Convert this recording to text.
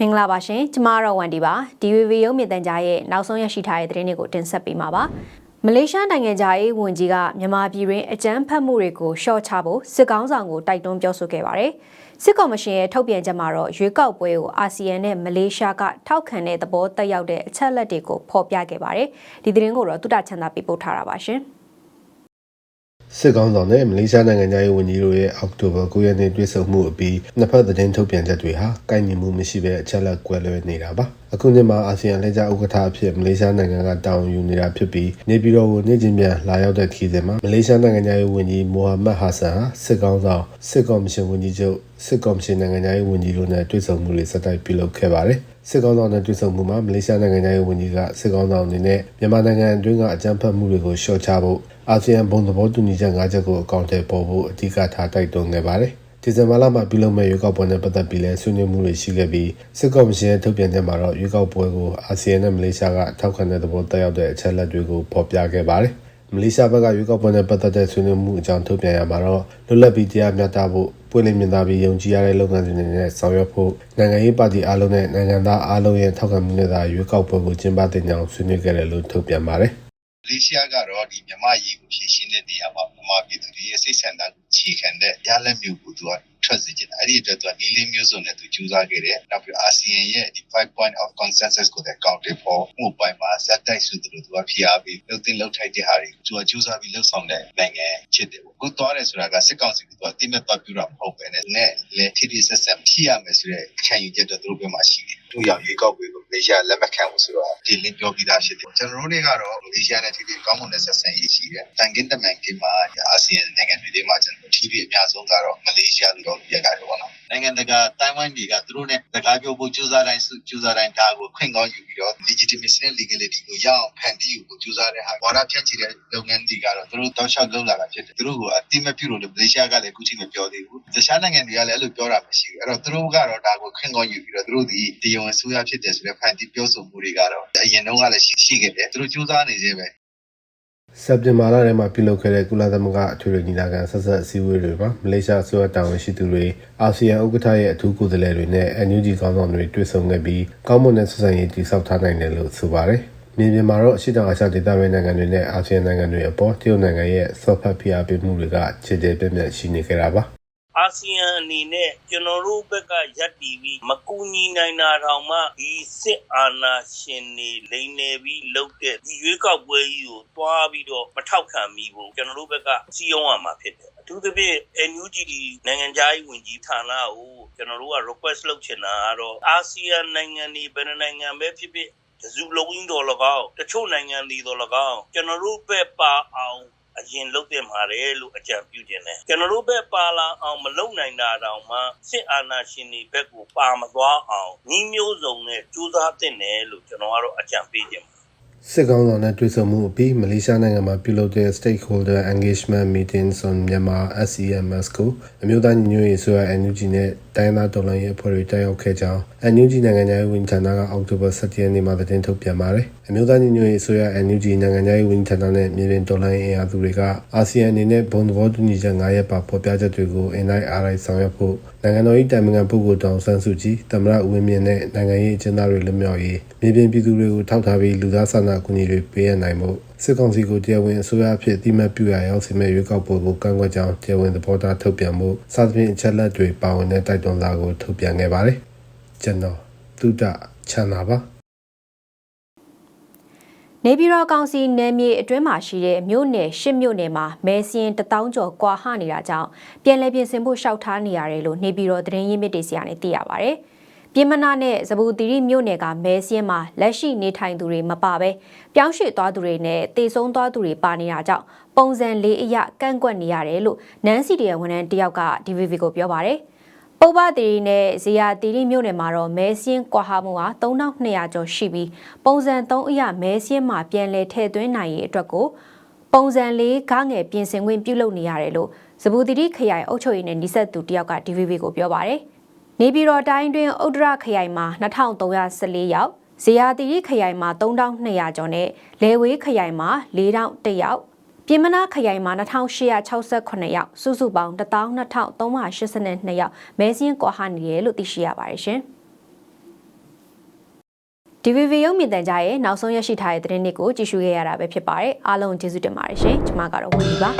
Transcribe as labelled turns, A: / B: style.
A: မင်္ဂလာပါရှင်ကျမတော့ဝန်ဒီပါ DVB ရုပ်မြင်သံကြားရဲ့နောက်ဆုံးရရှိထားတဲ့သတင်းတွေကိုတင်ဆက်ပေးမှာပါမလေးရှားနိုင်ငံသားရေးဝန်ကြီးကမြန်မာပြည်တွင်အကြမ်းဖက်မှုတွေကိုရှော့ချဖို့စစ်ကောင်းဆောင်ကိုတိုက်တွန်းပြောဆိုခဲ့ပါတယ်စစ်ကော်မရှင်ရဲ့ထုတ်ပြန်ချက်မှာတော့ရွေးကောက်ပွဲကိုအာဆီယံနဲ့မလေးရှားကထောက်ခံတဲ့သဘောတက်ရောက်တဲ့အချက်လက်တွေကိုဖော်ပြခဲ့ပါတယ်ဒီသတင်းကိုတော့တုတချန်သာပြပို့ထားတာပါရှင်
B: စစ်ကောင်းဆောင်နဲ့မလေးရှားနိုင်ငံသားရေးဝန်ကြီးတို့ရဲ့အောက်တိုဘာ9ရက်နေ့တွေ့ဆုံမှုအပြီးနှစ်ဖက်သတင်းထုတ်ပြန်ချက်တွေဟာကိုက်ညီမှုမရှိဘဲအချက်လက်ကွဲလွဲနေတာပါအခုနှစ်မှာအာဆီယံလက်ကျဥက္ကဋ္ဌအဖြစ်မလေးရှားနိုင်ငံကတာဝန်ယူနေတာဖြစ်ပြီးနေပြည်တော်ကိုနေ့ချင်းပြန်လာရောက်တဲ့ခီးစဉ်မှာမလေးရှားနိုင်ငံသားရေးဝန်ကြီးမိုဟာမက်ဟာဆန်ဟာစစ်ကောင်းဆောင်စစ်ကော်မရှင်ဝန်ကြီးချုပ်စစ်ကော်မရှင်နိုင်ငံသားရေးဝန်ကြီးတို့နဲ့တွေ့ဆုံမှုတွေစတိုက်ပြုလုပ်ခဲ့ပါတယ် စစ်ကောင်းဆောင်နဲ့တွေ့ဆုံမှုမှာမလေးရှားနိုင်ငံသားရေးဝန်ကြီးကစစ်ကောင်းဆောင်အနေနဲ့မြန်မာနိုင်ငံအတွင်းကအကြမ်းဖက်မှုတွေကိုရှော့ချဖို့အာဆီယံဘုံသဘောတူညီချက်၅ချက်ကိုအကောင့်ထဲပေါ်ဖို့အဓိကထားတိုက်တွန်းခဲ့ပါတယ်။ဒီဇင်ဘာလမှာပြုလုပ်မဲ့ရွေးကောက်ပွဲနဲ့ပတ်သက်ပြီးလဲဆွေးနွေးမှုတွေရှိခဲ့ပြီးစစ်ကော်မရှင်ရဲ့ထုတ်ပြန်ချက်မှာတော့ရွေးကောက်ပွဲကိုအာဆီယံနဲ့မလေးရှားကထောက်ခံတဲ့သဘောတက်ရောက်တဲ့အချက်လက်တွေကိုဖော်ပြခဲ့ပါတယ်။မလေးရှားဘက်ကရွေးကောက်ပွဲနဲ့ပတ်သက်တဲ့ဆွေးနွေးမှုအကြောင်းထုတ်ပြန်ရမှာတော့လွတ်လပ်ပြီးတရားမျှတဖို့ ပွင့်လင်းမြင်သာပြီးယုံကြည်ရတဲ့လုပ်ငန်းစဉ်တွေနဲ့ဆောင်ရွက်ဖို့နိုင်ငံရေးပါတီအားလုံးနဲ့နိုင်ငံသားအားလုံးရဲ့ထောက်ခံမှုနဲ့သာရွေးကောက်ပွဲကိုကျင်းပတဲ့ညောင်ဆွေးနွေးခဲ့တယ်လို့ထုတ်ပြန်ပါတယ်။
C: မ လေးရှားကတော့ဒီမြန်မာရေးကိုဖြည့်ရှင်းတဲ့နေရာမှာမြန်မာပြည်သူတွေရဲ့စိတ်ဆန္ဒကိုခြေခံတဲ့ရလက်မျိုးကိုသူကထွက်စေချင်တယ်အဲ့ဒီအတွက်သူကနီးလေးမျိုးစုံနဲ့သူကြိုးစားခဲ့တယ်နောက်ပြီးအာဆီယံရဲ့ဒီ5 point of consensus ကိုလည်းကောက်တယ်ပေါ်မှုပိုင်းမှာဇက်တိုက်ဆိုသူတို့သူကဖိအားပေးလှုပ်တင်လှုပ်ထိုက်တဲ့ဟာတွေသူကကြိုးစားပြီးလှုပ်ဆောင်တဲ့နိုင်ငံဖြစ်တယ်ပေါ့ကိုသွားတယ်ဆိုတာကစစ်ကောင်စီကသူကတိမဲ့ပတ်ပြတာမဟုတ်ပဲနဲ့နဲ့လေထိတိဆက်ဆက်ဖြစ်ရမယ်ဆိုတဲ့အချမ်းယူချက်တော့သူတို့ဘက်မှာရှိတယ် သူရောက်ရွေးကောက်ပွဲကိုမလေးရှားလက်မခံဘူးဆိုတော့ဒီလင်းပြောပြီးသားဖြစ်တယ်ကျွန်တော်တို့တွေကတော့မလေးရှားနဲ့ထိတိကောင်းမွန်တဲ့ဆက်ဆံရေးရှိတယ်တန်ကင်းတမန်ကင်းမှာအာဆီယံနိုင်ငံတွေထဲမှာကျွန် တော်ထိတိအများဆုံးကတော့မလေးရှားလို့ပြောပြရတယ်ပေါ့နော်နိုင်ငံတကာတိုင်ဝမ်တွေကသူတို့နဲ့စကားပြောဖို့ကြိုးစားတိုင်းကြိုးစားတိုင်းဒါကိုခွင့်ကောင်းယူပြီးတော့ legitimacy နဲ့ legality ကိုရအောင်ဖန်တီးဖို့ကြိုးစားတဲ့ဟာဘော်ဒါဖြန့်ချီတဲ့လုပ်ငန်းတွေကတော့သူတို့တောက်လျှောက်လုပ်လာတာဖြစ်တယ်သူတို့ကိုအတိမပြုလို့မလေးရှားကလည်းအခုချိန်မပြောသေးဘူးတခြားနိုင်ငံတွေကလည်းအဲ့လိုပြောတာမရှိဘူးအဲ့တော့သူတို့ကတော့ဒါကိုခွင့်ကောင်းယူပြီးတော့သူတို့ဒီတရားဝင်ဆိုရဖြစ်တယ်ဆိုတဲ့ဖန်တီးပြောဆိုမှုတွေကတော့အရင်တုန်းကလည်းရှိခဲ့တယ်သူတို့ကြိုးစားနေသေးပဲ
B: စက်တင်ဘာလထဲမှာပြုလုပ်ခဲ့တဲ့ကုလသမဂ္ဂအထွေထွေညီလာခံဆက်ဆက်အစည်းအဝေးတွေမှာမလေးရှားအစိုးရတာဝန်ရှိသူတွေအာဆီယံဥက္ကဋ္ဌရဲ့အထူးကိုယ်စားလှယ်တွေနဲ့ NUG ခေါင်းဆောင်တွေတွေ့ဆုံခဲ့ပြီးကောင်းမွန်တဲ့ဆက်ဆံရေးတည်ဆောက်ထားနိုင်တယ်လို့ဆိုပါတယ်။မြေပြင်မှာတော့အရှိတောင်အာရှဒေသတွင်းနိုင်ငံတွေနဲ့အာဆီယံနိုင်ငံတွေအပေါ်တရုတ်နိုင်ငံရဲ့ဆော့ဖတ်ဖိအားပေးမှုတွေကခြေကျပြန့်ပြန့်ရှိနေကြတာပါ။
D: အာ ဆီယံအနေနဲ့ကျွန်တော်တို့ဘက်ကရပ်တည်ပြီးမကူညီနိုင်တာတောင်မှဒီစစ်အာဏာရှင်တွေလိန်နေပြီးလှုပ်တဲ့ဒီရွေးကောက်ပွဲကြီးကိုတွားပြီးတော့မထောက်ခံမိဘူးကျွန်တော်တို့ဘက်ကစီယုံရမှာဖြစ်တယ်အထူးသဖြင့် NUG နိုင်ငံသားရေးဝန်ကြီးဌာနကိုကျွန်တော်တို့က request လုပ်ချင်တာကတော့အာဆီယံနိုင်ငံတွေဘယ်နိုင်ငံပဲဖြစ်ဖြစ်တစုလုံးင်းတော်၎င်းတချို့နိုင်ငံတွေတော်၎င်းကျွန်တော်တို့ဘက်ပါအောင် အရင်လုတ်တင်ပါတယ်လို့အကြံပြုခြင်းတယ်ကျွန်တော်တို့ဘက်ပါလာအောင်မလုံနိုင်တာတောင်မှစစ်အာဏာရှင်တွေဘက်ကိုပါမသွားအောင်ညီမျိုးစုံနဲ့ကြိုးစားတင်တယ်လို့ကျွန်တော်ကတော့အကြံပေးခြင်းပါ
B: စစ်ကောင်ဆောင်နဲ့တွေ့ဆုံမှုအပြီးမလေးရှားနိုင်ငံမှာပြုလုပ်တဲ့ Stakeholder Engagement Meetings on Myanmar SEMS ကိုအမျိုးသားညီညွတ်ရေးဆိုရ NUG နဲ့တိုင်းသားတော်လှန်ရေးအဖွဲ့တွေတက်ရောက်ခဲ့ကြောင်း NUG နိုင်ငံသားရေးဝန်ကြီးဌာနကအောက်တိုဘာ17ရက်နေ့မှာသတင်းထုတ်ပြန်ပါတယ်။အမျိုးသားညီညွတ်ရေးဆိုရ NUG နိုင်ငံသားရေးဝန်ကြီးဌာနနဲ့မြေပြင်တော်လှန်ရေးအင်အားစုတွေကအာဆီယံအနေနဲ့ဘုံသဘောတူညီချက်9ရပ်ပါဖော်ပြချက်တွေကို NIRI ဆောင်ရွက်ဖို့နိုင်ငံတော်၏တာဝန်ခံပုဂ္ဂိုလ်တောင်ဆန်းစုကြည်တမရဦးဝင်းမြင့်နဲ့နိုင်ငံရေးအကျဉ်းသားတွေလွတ်မြောက်ရေးမြေပြင်ပြည်သူတွေကိုထောက်ထားပြီးလူသားစာနာကူညီတွေပေးရနိုင်မှုစစ်ကောင်စီကိုတရားဝင်အစိုးရအဖြစ်အတိမတ်ပြုရရောက်စီမဲ့ရွေးကောက်ပွဲကိုကန့်ကွက်ကြောင်းတရားဝင်သဘောထားထုတ်ပြန်မှုစသဖြင့်အချက်လက်တွေပါဝင်တဲ့တိုက်တွန်းစာကိုထုတ်ပြန်ခဲ့ပါတယ် ကျွန်တော်တုဒ္ဒချမ်းသာပါ
A: နေပြည်တော်ကောင်စီနယ်မြေအတွင်းမှာရှိတဲ့မြို့နယ်ရှစ်မြို့နယ်မှာမဲစင်းတထောင်ကျော်ကွာဟနေတာကြောင့်ပြန်လည်ပြင်ဆင်ဖို့ရှောက်ထားနေရတယ်လို့နေပြည်တော်သတင်းရင်းမြစ်တွေစီကနေသိရပါဗျ။ပြည်မနာနဲ့ဇဘူတီရီမြို့နယ်ကမဲစင်းမှာလက်ရှိနေထိုင်သူတွေမပါဘဲပြောင်းရွှေ့သွားသူတွေနဲ့တေဆုံးသွားသူတွေပါနေတာကြောင့်ပုံစံလေးအရကန့်ကွက်နေရတယ်လို့နန်းစီတရဝန်ထမ်းတယောက်က DVB ကိုပြောပါဗျ။ ပုပ္ပတီရီနဲ့ဇေယျတီရီမြို့နယ်မှာတော့မဲစင်းကွာဟာမှုဟာ3200ကျော်ရှိပြီးပုံစံ3အရမဲစင်းမှာပြန်လည်ထည့်သွင်းနိုင်ရေးအတွက်ကိုပုံစံ၄ခါငယ်ပြင်ဆင်ခွင့်ပြုလုပ်နေရတယ်လို့ဇဘူတီရီခရိုင်အုပ်ချုပ်ရေးနဲ့နှိစက်သူတယောက်က DVB ကိုပြောပါတယ်။နေပြည်တော်တိုင်းတွင်ဥဒ္ဒရခရိုင်မှာ2314ယောက်ဇေယျတီရီခရိုင်မှာ3200ကျော်နဲ့လေဝေးခရိုင်မှာ4000ယောက် ပြည်မနာခရိုင်မှာ2868ယောက်စုစုပေါင်း12382ယောက်မဲစင်းကွာဟနေတယ်လို့သိရှိရပါတယ်ရှင်။ DVB ရုံမြင့်တန်ကြားရဲ့နောက်ဆုံးရရှိထားတဲ့သတင်းတွေကိုကြည့်ရှုခဲ့ရတာပဲဖြစ်ပါတယ်အားလုံးကျေးဇူးတင်ပါတယ်ရှင်ကျွန်မကတော့ဝင်ဒီပါ